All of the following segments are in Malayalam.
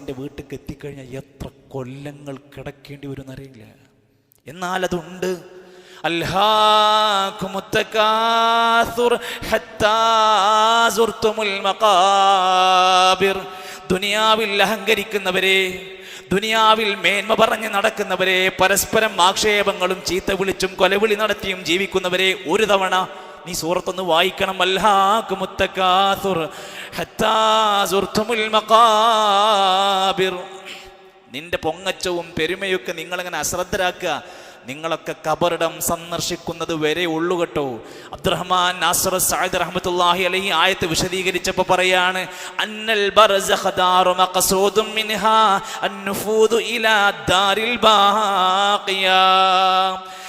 ബർസഖിന്റെ വീട്ടിലേക്ക് എത്തിക്കഴിഞ്ഞാൽ എത്ര കൊല്ലങ്ങൾ കിടക്കേണ്ടി വരും എന്നറിയില്ല എന്നാൽ അതുണ്ട്. ദുനിയാവിൽ അഹങ്കരിക്കുന്നവരെ ദുനിയാവിൽ മേന്മ പറഞ്ഞ് നടക്കുന്നവരെ പരസ്പരം ആക്ഷേപങ്ങളും ചീത്ത വിളിച്ചും കൊലവിളി നടത്തിയും ജീവിക്കുന്നവരെ ഒരു തവണ നീ സൂറത്തൊന്ന് വായിക്കണം. നിന്റെ പൊങ്ങച്ചവും പെരുമയൊക്കെ നിങ്ങളങ്ങനെ അശ്രദ്ധരാക്കുക? നിങ്ങളൊക്കെ കബറിടം സന്ദർശിക്കുന്നത് വരെ ഉള്ളു കേട്ടോ. അബ്ദുറഹ്മാൻ നാസർ സായിദ് റഹ്മത്തുല്ലാഹി അലഹി ആയത്ത് വിശദീകരിച്ചപ്പോൾ പറയാണ് അന്നൽ മിൻഹാ ഇലാ ദാരിൽ ബാഖിയ.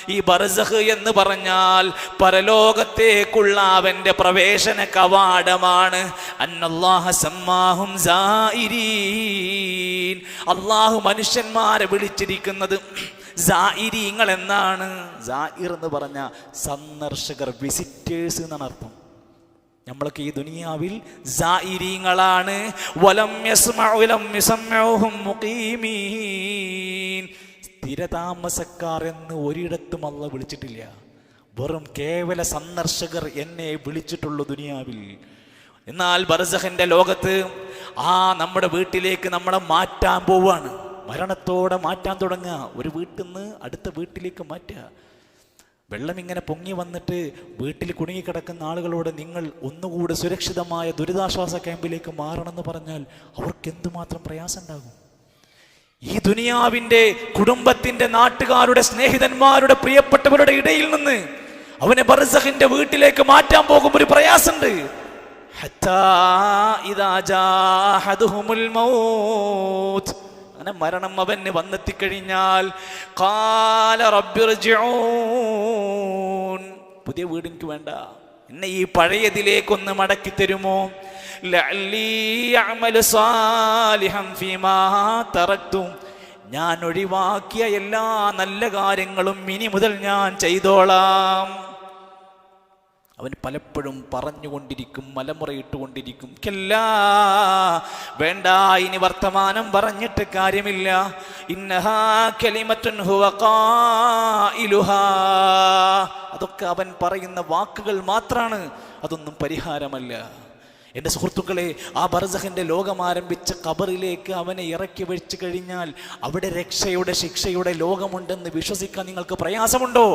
ഈ ബർസഹ് എന്ന് പറഞ്ഞാൽ പരലോകത്തേക്കുള്ള അവന്റെ പ്രവേശന കവാടമാണ്. അള്ളാഹു മനുഷ്യന്മാരെ വിളിച്ചിരിക്കുന്നത് ഇങ്ങൾ എന്നാണ് സായിർ എന്ന് പറഞ്ഞ സന്ദർശകർ വിസിറ്റേഴ്സ് എന്നാണ് അർത്ഥം. നമ്മളൊക്കെ ഈ ദുനിയാവിൽ സായിരീങ്ങളാണ് വലം മുഖീമീൻ. സ്ഥിരതാമസക്കാർ എന്ന് ഒരിടത്തും അല്ല വിളിച്ചിട്ടില്ല. വെറും കേവല സന്ദർശകർ എന്നെ വിളിച്ചിട്ടുള്ളൂ ദുനിയാവിൽ. എന്നാൽ ബർസഹന്റെ ലോകത്ത് ആ നമ്മുടെ വീട്ടിലേക്ക് നമ്മളെ മാറ്റാൻ പോവാണ്. മരണത്തോടെ മാറ്റാൻ തുടങ്ങുക. ഒരു വീട്ടിൽ നിന്ന് അടുത്ത വീട്ടിലേക്ക് മാറ്റുക. വെള്ളം ഇങ്ങനെ പൊങ്ങി വന്നിട്ട് വീട്ടിൽ കുടുങ്ങിക്കിടക്കുന്ന ആളുകളോട് നിങ്ങൾ ഒന്നുകൂടെ സുരക്ഷിതമായ ദുരിതാശ്വാസ ക്യാമ്പിലേക്ക് മാറണമെന്ന് പറഞ്ഞാൽ അവർക്ക് എന്തുമാത്രം പ്രയാസം ഉണ്ടാകും ഈ ദുനിയാവിന്റെ കുടുംബത്തിന്റെ നാട്ടുകാരുടെ സ്നേഹിതന്മാരുടെ പ്രിയപ്പെട്ടവരുടെ ഇടയിൽ നിന്ന് അവനെ ബർസഖിന്റെ വീട്ടിലേക്ക് മാറ്റാൻ പോകും ഒരു പ്രയാസമുണ്ട്. അങ്ങനെ മരണം അവന് വന്നെത്തിക്കഴിഞ്ഞാൽ കാല റബ്ബിർജിഊൻ. പുതിയ വീട് എനിക്ക് വേണ്ട. എന്നെ ഈ പഴയതിലേക്കൊന്ന് മടക്കി തരുമോ? ഞാൻ ഒഴിവാക്കിയ എല്ലാ നല്ല കാര്യങ്ങളും ഇനി മുതൽ ഞാൻ ചെയ്തോളാം. അവൻ പലപ്പോഴും പറഞ്ഞുകൊണ്ടിരിക്കും മലമുറയിട്ടുകൊണ്ടിരിക്കും. കല്ല വേണ്ട ഇനി വർത്തമാനം പറഞ്ഞിട്ട് കാര്യമില്ല. അതൊക്കെ അവൻ പറയുന്ന വാക്കുകൾ മാത്രാണ്. അതൊന്നും പരിഹാരമല്ല. എന്റെ സുഹൃത്തുക്കളെ ആ ബർസഖിന്റെ ലോകം ആരംഭിച്ച ഖബറിലേക്ക് അവനെ ഇറക്കി വെച്ച് കഴിഞ്ഞാൽ അവിടെ രക്ഷയുടെ ശിക്ഷയുടെ ലോകമുണ്ടെന്ന് വിശ്വസിക്കാൻ നിങ്ങൾക്ക് പ്രയാസമുണ്ടോ?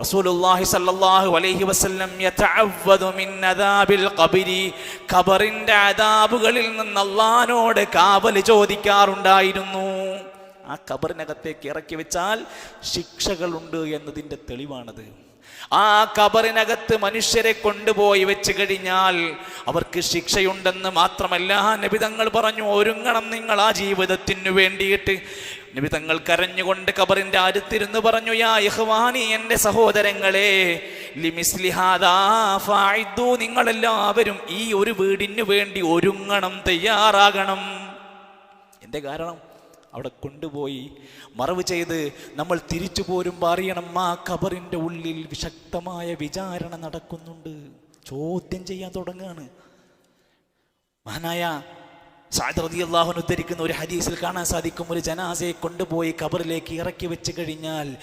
റസൂലുള്ളാഹി സല്ലല്ലാഹു അലൈഹി വസല്ലം യതഅവ്വദു അദാബുകളിൽ നിന്ന് അള്ളാഹിനോട് കാവൽ ചോദിക്കാറുണ്ടായിരുന്നു. ആ ഖബറിനകത്തേക്ക് ഇറക്കി വെച്ചാൽ ശിക്ഷകളുണ്ട് എന്നതിന്റെ തെളിവാണത്. ആ കബറിനകത്ത് മനുഷ്യരെ കൊണ്ടുപോയി വെച്ച് കഴിഞ്ഞാൽ അവർക്ക് ശിക്ഷയുണ്ടെന്ന് മാത്രമല്ല നബിതങ്ങൾ പറഞ്ഞു ഒരുങ്ങണം നിങ്ങൾ ആ ജീവിതത്തിനു വേണ്ടിയിട്ട്. നിമിതങ്ങൾ കരഞ്ഞുകൊണ്ട് കബറിന്റെ അടുത്തിരുന്ന് പറഞ്ഞു യാ യഹ്വാനി എന്റെ സഹോദരങ്ങളെ നിങ്ങളെല്ലാവരും ഈ ഒരു വീടിന് വേണ്ടി ഒരുങ്ങണം തയ്യാറാകണം. എന്റെ കാരണം? അവിടെ കൊണ്ടുപോയി. മറവ് ചെയ്ത് നമ്മൾ തിരിച്ചു പോരും അറിയണം ആ ഖബറിന്റെ ഉള്ളിൽ വിശക്തമായ വിചാരണ നടക്കുന്നുണ്ട്. ചോദ്യം ചെയ്യാൻ തുടങ്ങുകയാണ് മഹാനായ സാദ് റതി അൻഹു ഉദ്ധരിക്കുന്ന ഒരു ഹദീസിൽ കാണാൻ സാധിക്കും. ഒരു ജനാസയെ കൊണ്ടുപോയി ഖബറിലേക്ക് ഇറക്കി വെച്ച് കഴിഞ്ഞാൽ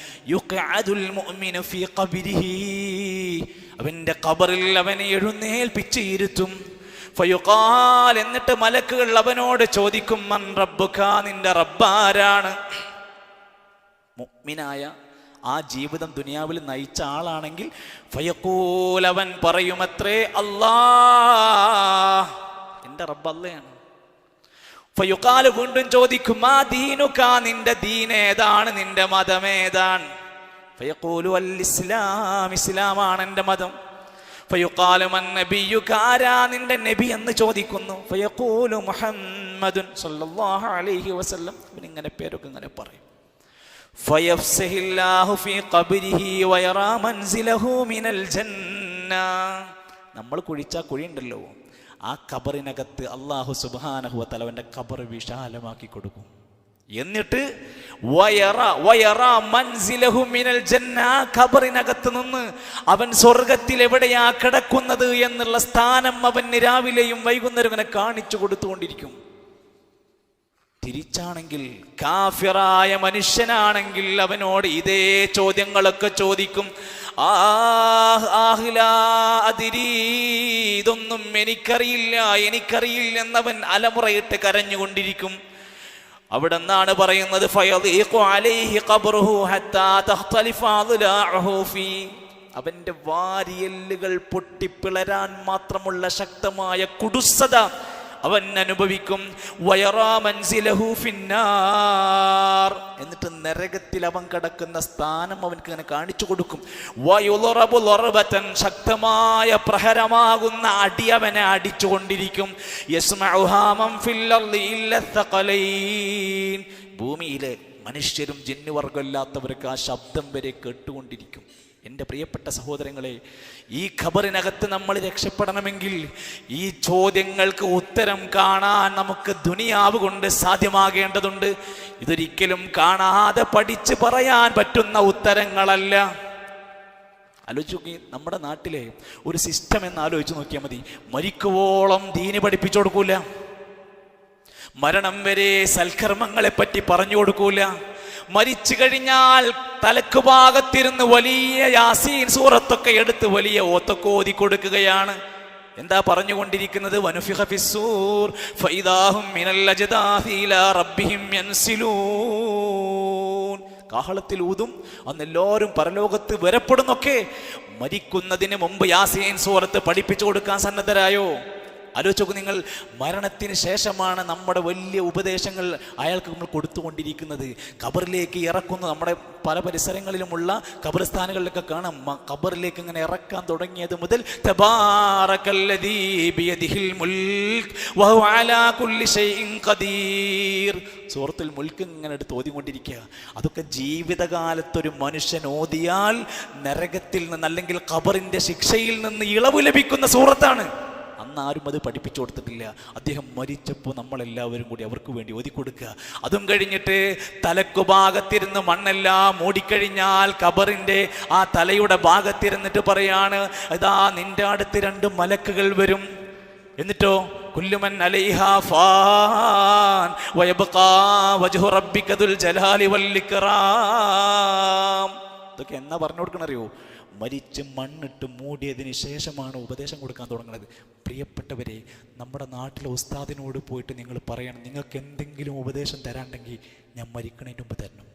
അവന്റെ ഖബറിൽ അവനെ എഴുന്നേൽപ്പിച്ച് ഇരുത്തും. ഫയുഖാൽ എന്നിട്ട് മലക്കുകൾ അവനോട് ചോദിക്കും മൻ റബ്ബുക നിന്റെ റബ്ബാരാണ്? മുഅ്മിനായ ആ ജീവിതം ദുനിയാവിൽ നയിച്ച ആളാണെങ്കിൽ ഫയക്കൂലവൻ പറയുമത്രേ അല്ലാ എന്റെ റബ്ബ് അല്ലയാണ് ഫയുക്കാൽ വീണ്ടും ചോദിക്കും ആ ദീനുക്ക നിന്റെ ദീൻ ഏതാണ്? നിന്റെ മതം ഏതാണ്? ഫയക്കൂലു അൽ ഇസ്ലാം ഇസ്ലാമാണ് എന്റെ മതം. നിന്റെ നബി എന്ന് ചോദിക്കുന്നു. ഫയഖൂലു മുഹമ്മദുൻ സല്ലല്ലാഹു അലൈഹി വസല്ലം. ഇങ്ങനെ പേരൊക്കെ ഇങ്ങനെ പറയും. ഫയഫ്സഹില്ലാഹു ഫീ വയറാ മിനൽ ജന്ന. നമ്മൾ കുഴിച്ച കുഴി ഉണ്ടല്ലോ. ആ കബറിനകത്ത് അള്ളാഹു സുബ്ഹാനഹു തലവന്റെ കബർ വിശാലമാക്കി കൊടുക്കും. എന്നിട്ട് ഖബറിനകത്ത് നിന്ന് അവൻ സ്വർഗത്തിൽ എവിടെയാ കിടക്കുന്നത് എന്നുള്ള സ്ഥാനം അവൻ രാവിലെയും വൈകുന്നേരം ഇങ്ങനെ കാണിച്ചു കൊടുത്തുകൊണ്ടിരിക്കും. തിരിച്ചാണെങ്കിൽ കാഫിറായ മനുഷ്യനാണെങ്കിൽ അവനോട് ഇതേ ചോദ്യങ്ങളൊക്കെ ചോദിക്കും. ഇതൊന്നും എനിക്കറിയില്ല എനിക്കറിയില്ല എന്നവൻ അലമുറയിട്ട് കരഞ്ഞുകൊണ്ടിരിക്കും. അവിടെ നിന്നാണ് പറയുന്നത് അവന്റെ വാരിയെല്ലുകൾ പൊട്ടിപ്പിളരാൻ മാത്രമുള്ള ശക്തമായ കുടുസത അവൻ അനുഭവിക്കും. എന്നിട്ട് നരകത്തിൽ അവൻ കിടക്കുന്ന സ്ഥാനം അവനക്ക് ഇങ്ങനെ കാണിച്ചു കൊടുക്കും. ശക്തമായ പ്രഹരമാകുന്ന അടി അവനെ അടിച്ചുകൊണ്ടിരിക്കും ഭൂമിയിലെ മനുഷ്യരും ജിന്നുവർഗമില്ലാത്തവർക്ക് ആ ശബ്ദം വരെ കേട്ടുകൊണ്ടിരിക്കും. എന്റെ പ്രിയപ്പെട്ട സഹോദരങ്ങളെ ഈ ഖബറിനകത്ത് നമ്മൾ രക്ഷപ്പെടണമെങ്കിൽ ഈ ചോദ്യങ്ങൾക്ക് ഉത്തരം കാണാൻ നമുക്ക് ദുനിയാവ് കൊണ്ട് സാധ്യമാകേണ്ടതുണ്ട്. ഇതൊരിക്കലും കാണാതെ പഠിച്ച് പറയാൻ പറ്റുന്ന ഉത്തരങ്ങളല്ല. ആലോചിച്ച് നമ്മുടെ നാട്ടിലെ ഒരു സിസ്റ്റം എന്ന് ആലോചിച്ച് നോക്കിയാൽ മതി. മരിക്കുവോളം ദീനി പഠിപ്പിച്ചു കൊടുക്കൂല. മരണം വരെ സൽക്കർമ്മങ്ങളെ പറ്റി പറഞ്ഞു കൊടുക്കൂല. മരിച്ചു കഴിഞ്ഞാൽ തലക്ക് ഭാഗത്തിരുന്ന് വലിയ യാസീൻ സൂറത്തൊക്കെ എടുത്ത് വലിയ ഓത്തൊക്കെ ഓതി കൊടുക്കുകയാണ്. എന്താ പറഞ്ഞുകൊണ്ടിരിക്കുന്നത്? വനുഫിഖ ഫിസ്സൂർ ഫൈദാഹും മിനൽ യൻസിലൂൻ. കാഹളത്തിൽ ഊതും അന്നെല്ലാവരും പരലോകത്ത് വരപ്പെടുന്നൊക്കെ മരിക്കുന്നതിന് മുമ്പ് യാസീൻ സൂറത്ത് പഠിപ്പിച്ചു കൊടുക്കാൻ സന്നദ്ധരായോ? ആലോചിച്ച് നിങ്ങൾ മരണത്തിന് ശേഷമാണ് നമ്മുടെ വലിയ ഉപദേശങ്ങൾ അയാൾക്ക് നമ്മൾ കൊടുത്തുകൊണ്ടിരിക്കുന്നത്. കബറിലേക്ക് ഇറക്കുന്ന. നമ്മുടെ പല പരിസരങ്ങളിലുമുള്ള ഖബർസ്ഥാനുകളിലൊക്കെ കാണാം. ഖബറിലേക്ക് ഇങ്ങനെ ഇറക്കാൻ തുടങ്ങിയത് മുതൽ സുഹൃത്തിൽ മുൽക്ക് ഇങ്ങനെ എടുത്ത് ഓതിക്കൊണ്ടിരിക്കുക. അതൊക്കെ ജീവിതകാലത്തൊരു മനുഷ്യൻ ഓതിയാൽ നരകത്തിൽ നിന്ന് അല്ലെങ്കിൽ ഖബറിന്റെ ശിക്ഷയിൽ നിന്ന് ഇളവ് ലഭിക്കുന്ന സൂറത്താണ്. അന്ന് ആരും അത് പഠിപ്പിച്ചു കൊടുത്തിട്ടില്ല. അദ്ദേഹം മരിച്ചപ്പോൾ നമ്മളെല്ലാവരും കൂടി അവർക്ക് വേണ്ടി ഒതുക്കൊടുക്കുക. കൊടുക്കുക അതും കഴിഞ്ഞിട്ട് തലക്കു ഭാഗത്തിരുന്ന് മണ്ണെല്ലാം മൂടിക്കഴിഞ്ഞാൽ കബറിന്റെ ആ തലയുടെ ഭാഗത്തിരുന്നിട്ട് പറയാണ് ഇതാ നിന്റെ അടുത്ത് രണ്ട് മലക്കുകൾ വരും. എന്നിട്ടോ? കുല്ലുമൻ അലൈഹ ഫാൻ വജ്ഹു ജലാലി വൽ ഇക്റാം. ഇതൊക്കെ എന്നാ പറഞ്ഞു കൊടുക്കണറിയോ? മരിച്ച് മണ്ണിട്ട് മൂടിയതിന് ശേഷമാണ് ഉപദേശം കൊടുക്കാൻ തുടങ്ങുന്നത്. പ്രിയപ്പെട്ടവരെ നമ്മുടെ നാട്ടിലെ ഉസ്താദിനോട് പോയിട്ട് നിങ്ങൾ പറയണം. നിങ്ങൾക്ക് എന്തെങ്കിലും ഉപദേശം തരാണ്ടെങ്കിൽ ഞാൻ മരിക്കണതിന് മുമ്പ് തരണം.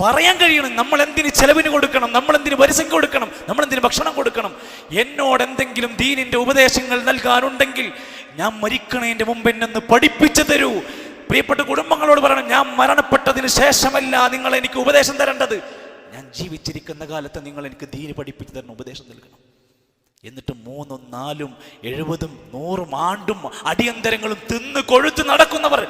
പറയാൻ കഴിയണം. നമ്മൾ എന്തിന് ചെലവിന് കൊടുക്കണം? നമ്മൾ എന്തിന് പരസ്യം കൊടുക്കണം? നമ്മൾ എന്തിന് ഭക്ഷണം കൊടുക്കണം? എന്നോട് എന്തെങ്കിലും ദീനിന്റെ ഉപദേശങ്ങൾ നൽകാനുണ്ടെങ്കിൽ ഞാൻ മരിക്കണതിന്റെ മുമ്പ് എന്നെ പഠിപ്പിച്ചു തരൂ. പ്രിയപ്പെട്ട കുടുംബങ്ങളോട് പറയണം ഞാൻ മരണപ്പെട്ടതിന് ശേഷമല്ല നിങ്ങൾ എനിക്ക് ഉപദേശം തരേണ്ടത്. ജീവിച്ചിരിക്കുന്ന കാലത്ത് നിങ്ങൾ എനിക്ക് ദീന് പഠിപ്പിച്ചു തരണം ഉപദേശം നൽകണം. എന്നിട്ട് മൂന്നും നാലും എഴുപതും നൂറും ആണ്ടും അടിയന്തരങ്ങളും തിന്ന് കൊഴുത്ത് നടക്കുന്നവർ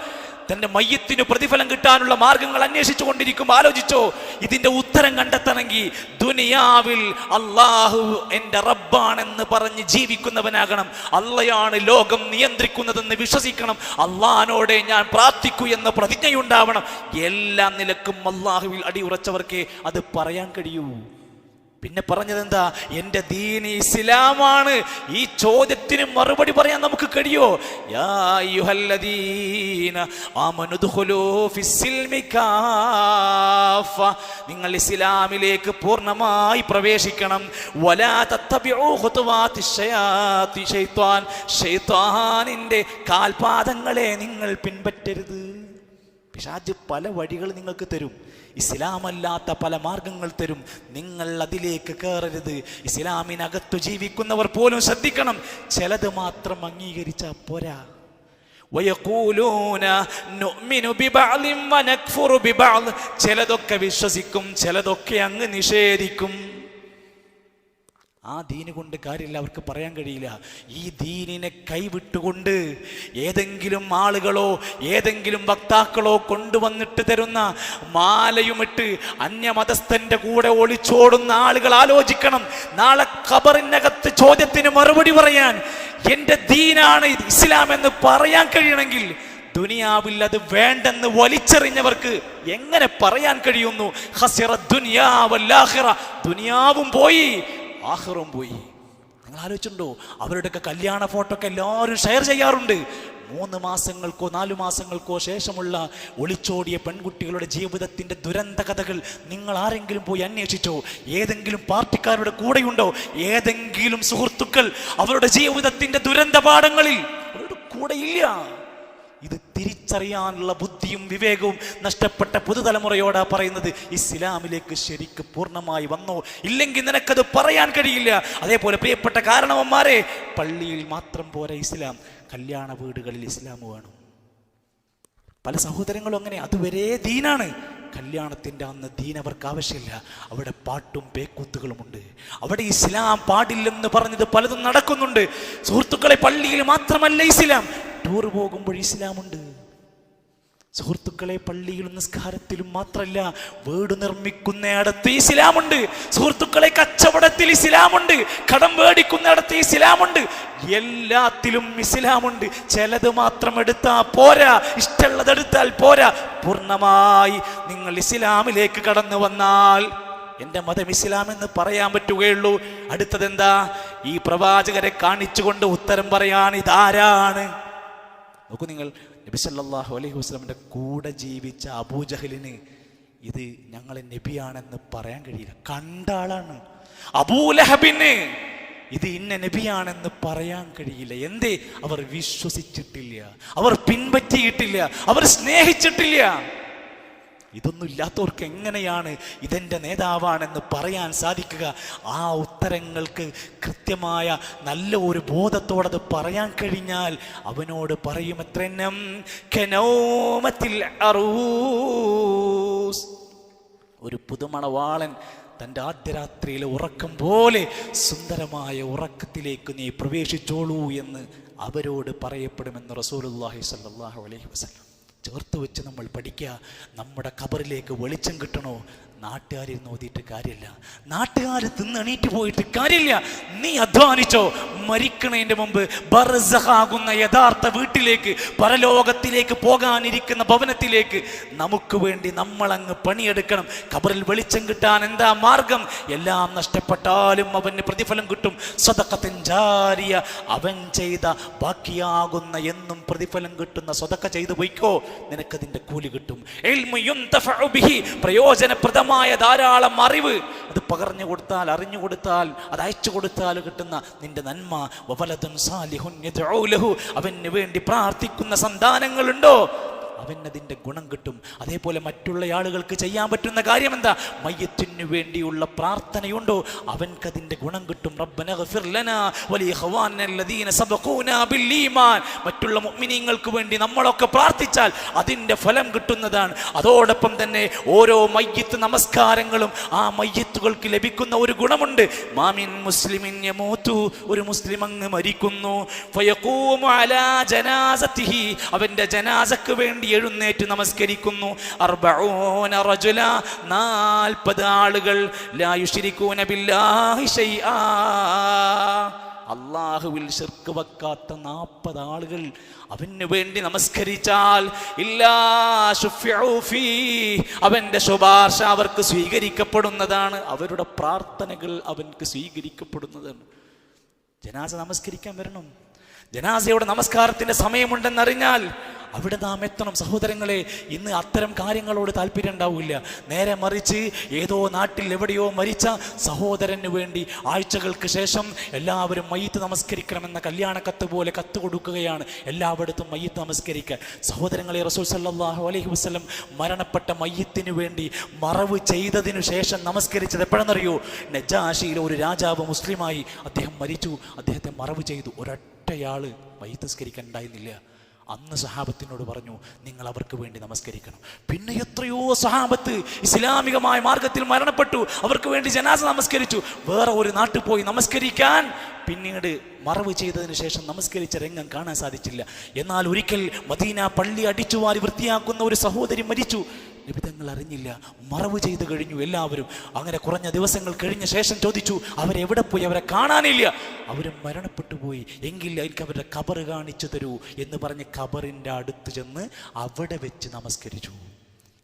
തന്റെ മയ്യത്തിന് പ്രതിഫലം കിട്ടാനുള്ള മാർഗങ്ങൾ അന്വേഷിച്ചു കൊണ്ടിരിക്കും. ആലോചിച്ചോ ഇതിന്റെ ഉത്തരം കണ്ടെത്തണമെങ്കിൽ ദുനിയാവിൽ അള്ളാഹു എന്റെ റബ്ബാണെന്ന് പറഞ്ഞ് ജീവിക്കുന്നവനാകണം. അള്ളയാണ് ലോകം നിയന്ത്രിക്കുന്നതെന്ന് വിശ്വസിക്കണം. അള്ളഹാനോടെ ഞാൻ പ്രാർത്ഥിക്കൂ എന്ന പ്രതിജ്ഞയുണ്ടാവണം. എല്ലാ നിലക്കും അള്ളാഹുവിൽ അടിയുറച്ചവർക്ക് അത് പറയാൻ കഴിയൂ. പിന്നെ പറഞ്ഞത് എന്താ എന്റെ ദീൻ ഇസ്ലാമാണ്. ഈ ചോദ്യത്തിന് മറുപടി പറയാൻ നമുക്ക് കഴിയോ? നിങ്ങൾ ഇസ്ലാമിലേക്ക് പൂർണമായി പ്രവേശിക്കണം. വലാ തത്തബിഉ ഖുതുവാത്തി ശയാത്തി ശൈത്വാൻ ശൈത്വാനിന്റെ കാൽപാദങ്ങളെ നിങ്ങൾ പിൻപറ്റരുത്. പിശാജ് പല വഴികൾ നിങ്ങൾക്ക് തരും. ഇസ്ലാമല്ലാത്ത പല മാർഗങ്ങൾ തരും. നിങ്ങൾ അതിലേക്ക് കയറരുത്. ഇസ്ലാമിനകത്തു ജീവിക്കുന്നവർ പോലും ശ്രദ്ധിക്കണം. ചിലത് മാത്രം അംഗീകരിച്ചാൽ പോരാ. ചിലതൊക്കെ വിശ്വസിക്കും ചിലതൊക്കെ അങ്ങ് നിഷേധിക്കും. ആ ദീന് കൊണ്ട് കാര്യമില്ല അവർക്ക് പറയാൻ കഴിയില്ല. ഈ ദീനിനെ കൈവിട്ടുകൊണ്ട് ഏതെങ്കിലും ആളുകളോ ഏതെങ്കിലും വക്താക്കളോ കൊണ്ടുവന്നിട്ട് തരുന്ന മാലയുമിട്ട് അന്യമതസ്ഥന്റെ കൂടെ ഒളിച്ചോടുന്ന ആളുകൾ ആലോചിക്കണം. നാളെ ഖബറിനകത്ത് ചോദ്യത്തിന് മറുപടി പറയാൻ എന്റെ ദീനാണ് ഇസ്ലാം എന്ന് പറയാൻ കഴിയണമെങ്കിൽ ദുനിയാവിൽ അത് വേണ്ടെന്ന് വലിച്ചെറിഞ്ഞവർക്ക് എങ്ങനെ പറയാൻ കഴിയുന്നു? ദുനിയാവും പോയി ആഹ്റവും പോയി. നിങ്ങൾ ആലോചിച്ചിട്ടുണ്ടോ അവരുടെയൊക്കെ കല്യാണ ഫോട്ടോ ഒക്കെ എല്ലാവരും ഷെയർ ചെയ്യാറുണ്ട്. മൂന്ന് മാസങ്ങൾക്കോ നാലു മാസങ്ങൾക്കോ ശേഷമുള്ള ഒളിച്ചോടിയ പെൺകുട്ടികളുടെ ജീവിതത്തിന്റെ ദുരന്ത കഥകൾ നിങ്ങൾ ആരെങ്കിലും പോയി അന്വേഷിച്ചോ? ഏതെങ്കിലും പാർട്ടിക്കാരുടെ കൂടെയുണ്ടോ? ഏതെങ്കിലും സുഹൃത്തുക്കൾ അവരുടെ ജീവിതത്തിന്റെ ദുരന്ത പാഠങ്ങളിൽ? അവരുടെ കൂടെയില്ല ഇത് തിരിച്ചറിയാനുള്ള ബുദ്ധിയും വിവേകവും നഷ്ടപ്പെട്ട പുതുതലമുറയോടാ പറയുന്നത് ഇസ്ലാമിലേക്ക് ശരിക്ക് പൂർണമായി വന്നോ? ഇല്ലെങ്കിൽ നിനക്കത് പറയാൻ കഴിയില്ല. അതേപോലെ പ്രിയപ്പെട്ട കാരണവന്മാരെ പള്ളിയിൽ മാത്രം പോരെ ഇസ്ലാം കല്യാണ വീടുകളിൽ ഇസ്ലാം വേണം. പല സഹോദരങ്ങളും അങ്ങനെ അതുവരെ ദീനാണ്. കല്യാണത്തിന്റെ അന്ന് ദീൻ അവർക്ക് ആവശ്യമില്ല. അവിടെ പാട്ടും പേക്കൂത്തുകളുമുണ്ട് അവിടെ ഇസ്ലാം പാടില്ലെന്ന് പറഞ്ഞത് പലതും നടക്കുന്നുണ്ട്. സുഹൃത്തുക്കളെ പള്ളിയിൽ മാത്രമല്ല ഇസ്ലാം. ടൂർ പോകുമ്പോൾ ഇസ്ലാമുണ്ട്. സുഹൃത്തുക്കളെ പള്ളിയിലും നിസ്കാരത്തിലും മാത്രമല്ല വീട് നിർമ്മിക്കുന്നയിടത്ത് ഇസ്ലാമുണ്ട്. സുഹൃത്തുക്കളെ കച്ചവടത്തിൽ ഇസ്ലാമുണ്ട്. കടം മേടിക്കുന്നിടത്ത് ഇസ്ലാമുണ്ട്. എല്ലാത്തിലും ഇസ്ലാമുണ്ട്. ചിലത് മാത്രം എടുത്താ പോരാ. ഇഷ്ടമുള്ളത് എടുത്താൽ പോരാ. പൂർണമായി നിങ്ങൾ ഇസ്ലാമിലേക്ക് കടന്നു വന്നാൽ എന്റെ മതം ഇസ്ലാം എന്ന് പറയാൻ പറ്റുകയുള്ളൂ. അടുത്തതെന്താ? ഈ പ്രവാചകരെ കാണിച്ചുകൊണ്ട് ഉത്തരം പറയാൻ ഇതാരാണ്? നോക്കൂ നിങ്ങൾ നബി സല്ലല്ലാഹു അലൈഹി വസ്ലമിന്റെ കൂടെ ജീവിച്ച അബൂജഹലിന് ഇത് ഞങ്ങൾ നബിയാണെന്ന് പറയാൻ കഴിയില്ല. കണ്ട ആളാണ്. അബൂലഹബിന് ഇത് ഇന്ന നബിയാണെന്ന് പറയാൻ കഴിയില്ല. എന്തേ? അവർ വിശ്വസിച്ചിട്ടില്ല. അവർ പിൻപറ്റിയിട്ടില്ല. അവർ സ്നേഹിച്ചിട്ടില്ല. ഇതൊന്നും ഇല്ലാത്തവർക്ക് എങ്ങനെയാണ് ഇതെന്റെ നേതാവാണെന്ന് പറയാൻ സാധിക്കുക? ആ ഉത്തരങ്ങൾക്ക് കൃത്യമായ നല്ല ഒരു ബോധത്തോടെ അത് പറയാൻ കഴിഞ്ഞാൽ അവനോട് പറയും എത്രന്നം കനോമത്തിൽ അറൂസ്. ഒരു പുതുമണവാളൻ തന്റെ ആദ്യ രാത്രിയിലെ ഉറക്കം പോലെ സുന്ദരമായ ഉറക്കത്തിലേക്ക് നീ പ്രവേശിച്ചോളൂ എന്ന് അവരോട് പറയപ്പെടുമെന്ന് റസൂലുല്ലാഹി സല്ലാഹു അലൈഹി വസല്ലം. ചേർത്ത് വെച്ച് നമ്മൾ പഠിക്കുക നമ്മുടെ ഖബറിലേക്ക് വെളിച്ചം കിട്ടണോ നാട്ടുകാരിൽ നോതിയിട്ട് കാര്യമില്ല. നാട്ടുകാർ തിന്നെണീറ്റ് പോയിട്ട് കാര്യമില്ല. നീ അധ്വാനിച്ചോ? മരിക്കണതിന്റെ മുമ്പ് ബർസഹാകുന്ന യഥാർത്ഥ വീട്ടിലേക്ക് പരലോകത്തിലേക്ക് പോകാനിരിക്കുന്ന ഭവനത്തിലേക്ക് നമുക്ക് വേണ്ടി നമ്മളങ്ങ് പണിയെടുക്കണം. കബറിൽ വെളിച്ചം കിട്ടാൻ എന്താ മാർഗം? എല്ലാം നഷ്ടപ്പെട്ടാലും അവന് പ്രതിഫലം കിട്ടും. സ്വതക്കത്തിൻ ജാരിയ അവൻ ചെയ്ത ബാക്കിയാകുന്ന എന്നും പ്രതിഫലം കിട്ടുന്ന സ്വതക്ക ചെയ്തു പോയിക്കോ. നിനക്കതിന്റെ കൂലി കിട്ടും. ഇൽമു യുന്തഫഉ ധാരാളം അറിവ്. അത് പകർന്നു കൊടുത്താൽ അറിഞ്ഞു കൊടുത്താൽ അത് അയച്ചു കൊടുത്താൽ കിട്ടുന്ന നിന്റെ നന്മ. അവന് വേണ്ടി പ്രാർത്ഥിക്കുന്ന സന്താനങ്ങളുണ്ടോ? അവനതിന്റെ ഗുണം കിട്ടും. അതേപോലെ മറ്റുള്ള ആളുകൾക്ക് ചെയ്യാൻ പറ്റുന്ന കാര്യം എന്താ മയ്യത്തിന് വേണ്ടിയുള്ള പ്രാർത്ഥനയുണ്ടോ? അവൻക്കതിന്റെ ഗുണം കിട്ടും. റബ്ബന മറ്റുള്ള മുഅ്മിനീങ്ങൾക്ക് വേണ്ടി നമ്മളൊക്കെ പ്രാർത്ഥിച്ചാൽ അതിന്റെ ഫലം കിട്ടുന്നതാണ്. അതോടൊപ്പം തന്നെ ഓരോ മയ്യത്ത് നമസ്കാരങ്ങളും ആ മയ്യത്തുകൾക്ക് ലഭിക്കുന്ന ഒരു ഗുണമുണ്ട്. മാമിൻ മുസ്ലിമിൻ യമൂതു. ഒരു മുസ്ലിം അങ്ങ് മരിക്കുന്നു. അവന്റെ ജനാസക്ക് വേണ്ടി എഴുന്നേറ്റ് നമസ്കരിക്കുന്നു. നാൽപ്പത് ആളുകൾ. അള്ളാഹുവിൽ ശിർക്ക് വെക്കാത്ത നാൽപ്പത് ആളുകൾ അവന് വേണ്ടി നമസ്കരിച്ചാൽ ഇല്ലാ അവന്റെ ശുപാർശ അവർക്ക് സ്വീകരിക്കപ്പെടുന്നതാണ്. അവരുടെ പ്രാർത്ഥനകൾ അവൻക്ക് സ്വീകരിക്കപ്പെടുന്നതാണ്. ജനാസ നമസ്കരിക്കാൻ വരണം. ജനാസയുടെ നമസ്കാരത്തിന്റെ സമയമുണ്ടെന്നറിഞ്ഞാൽ അവിടെ നാം എത്തണം. സഹോദരങ്ങളെ ഇന്ന് അത്തരം കാര്യങ്ങളോട് താല്പര്യം ഉണ്ടാവില്ല. നേരെ മറിച്ച് ഏതോ നാട്ടിൽ എവിടെയോ മരിച്ച സഹോദരന് വേണ്ടി ആഴ്ചകൾക്ക് ശേഷം എല്ലാവരും മയ്യത്ത് നമസ്കരിക്കണമെന്ന കല്യാണ കത്ത് പോലെ കത്ത് കൊടുക്കുകയാണ്. എല്ലായിടത്തും മയ്യത്ത് നമസ്കരിക്കുക സഹോദരങ്ങളെ റസൂൽ സല്ലാഹു അലൈഹി വസ്ലം മരണപ്പെട്ട മയ്യത്തിന് വേണ്ടി മറവ് ചെയ്തതിനു ശേഷം നമസ്കരിച്ചത് എപ്പോഴെന്നറിയോ? നജാഷിയിലെ ഒരു രാജാവ് മുസ്ലിമായി അദ്ദേഹം മരിച്ചു. അദ്ദേഹത്തെ മറവ് ചെയ്തു. ഒരൊറ്റയാൾ മയ്യത്ത് നിസ്കരിക്കാൻ ഉണ്ടായിരുന്നില്ല അന്ന് സഹാബത്തിനോട് പറഞ്ഞു നിങ്ങൾ അവർക്ക് വേണ്ടി നമസ്കരിക്കണം. പിന്നെ എത്രയോ സഹാബത്ത് ഇസ്ലാമികമായ മാർഗത്തിൽ മരണപ്പെട്ടു. അവർക്ക് വേണ്ടി ജനാസ നമസ്കരിച്ചു. വേറെ ഒരു നാട്ടിൽ പോയി നമസ്കരിക്കാൻ പിന്നീട് മറവ് ചെയ്തതിന് ശേഷം നമസ്കരിച്ച രംഗം കാണാൻ സാധിച്ചില്ല. എന്നാൽ ഒരിക്കൽ മദീന പള്ളി അടിച്ചുവാരി വൃത്തിയാക്കുന്ന ഒരു സഹോദരി മരിച്ചു. നിബിധങ്ങൾ അറിഞ്ഞില്ല. മറവ് ചെയ്തു കഴിഞ്ഞു എല്ലാവരും. അങ്ങനെ കുറഞ്ഞ ദിവസങ്ങൾ കഴിഞ്ഞ ശേഷം ചോദിച്ചു അവരെവിടെ പോയി? അവരെ കാണാനില്ല. അവരും മരണപ്പെട്ടു പോയി. എങ്കിൽ എനിക്ക് അവരുടെ കബറ് കാണിച്ചു തരൂ എന്ന് പറഞ്ഞ് കബറിന്റെ അടുത്ത് ചെന്ന് അവിടെ വെച്ച് നമസ്കരിച്ചു.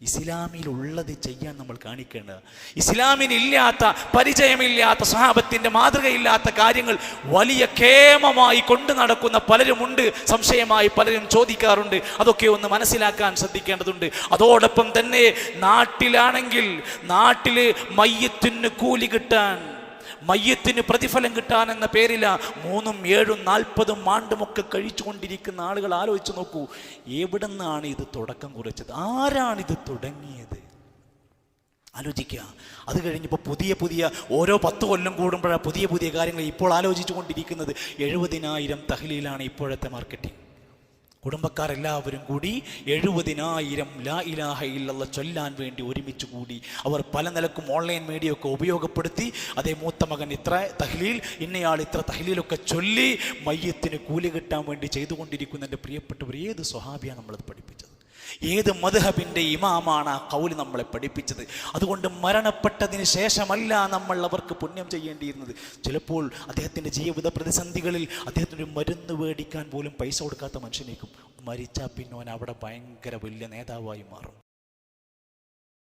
ഇസ്ലാമിലുള്ളത് ചെയ്യാൻ നമ്മൾ കാണിക്കേണ്ടത്. ഇസ്ലാമിനില്ലാത്ത പരിചയമില്ലാത്ത സ്വഹാബത്തിന്റെ മാതൃകയില്ലാത്ത കാര്യങ്ങൾ വലിയ കേമമായി കൊണ്ടു നടക്കുന്ന പലരുമുണ്ട്. സംശയമായി പലരും ചോദിക്കാറുണ്ട്. അതൊക്കെ ഒന്ന് മനസ്സിലാക്കാൻ ശ്രദ്ധിക്കേണ്ടതുണ്ട്. അതോടൊപ്പം തന്നെ നാട്ടിലാണെങ്കിൽ നാട്ടിൽ മയ്യത്തിന് കൂലി കിട്ടാൻ മയ്യത്തിന് പ്രതിഫലം കിട്ടാൻ എന്ന പേരില മൂന്നും ഏഴും നാൽപ്പതും ആണ്ടുമൊക്കെ കഴിച്ചുകൊണ്ടിരിക്കുന്ന ആളുകൾ ആലോചിച്ച് നോക്കൂ എവിടെ നിന്നാണ് ഇത് തുടക്കം കുറിച്ചത്? ആരാണിത് തുടങ്ങിയത്? ആലോചിക്കുക. അത് കഴിഞ്ഞപ്പോൾ പുതിയ പുതിയ ഓരോ പത്ത് കൊല്ലം കൂടുമ്പോഴാണ് പുതിയ പുതിയ കാര്യങ്ങൾ ഇപ്പോൾ ആലോചിച്ചു കൊണ്ടിരിക്കുന്നത് എഴുപതിനായിരം തഹലിയിലാണ് ഇപ്പോഴത്തെ മാർക്കറ്റിംഗ് കുടുംബക്കാരെല്ലാവരും കൂടി എഴുപതിനായിരം ലാ ഇലാഹ ഇല്ലല്ല ചൊല്ലാൻ വേണ്ടി ഒരുമിച്ച് കൂടി അവർ പല നിലക്കും ഓൺലൈൻ മീഡിയ ഒക്കെ ഉപയോഗപ്പെടുത്തി. അതേ മൂത്ത മകൻ ഇത്ര തഹ്ലീൽ ഇന്നയാൾ ഇത്ര തഹ്ലീലൊക്കെ ചൊല്ലി മയ്യത്തിന് കൂലി കിട്ടാൻ വേണ്ടി ചെയ്തുകൊണ്ടിരിക്കുന്ന എന്റെ പ്രിയപ്പെട്ടവർ ഏത് സ്വഹാബിയാണ് നമ്മളത് പഠിപ്പിച്ചത്? ഏത് മധുഹബിന്റെ ഇമാമാണ് ആ കൗൽ നമ്മളെ പഠിപ്പിച്ചത്? അതുകൊണ്ട് മരണപ്പെട്ടതിന് ശേഷമല്ല നമ്മൾ അവർക്ക് പുണ്യം ചെയ്യേണ്ടിയിരുന്നത്. ചിലപ്പോൾ അദ്ദേഹത്തിന്റെ ജീവിത പ്രതിസന്ധികളിൽ അദ്ദേഹത്തിന് ഒരു മരുന്ന് മേടിക്കാൻ പോലും പൈസ കൊടുക്കാത്ത മനുഷ്യനേക്കും. മരിച്ചാൽ പിന്നെ അവൻ അവിടെ ഭയങ്കര വലിയ നേതാവായി മാറും.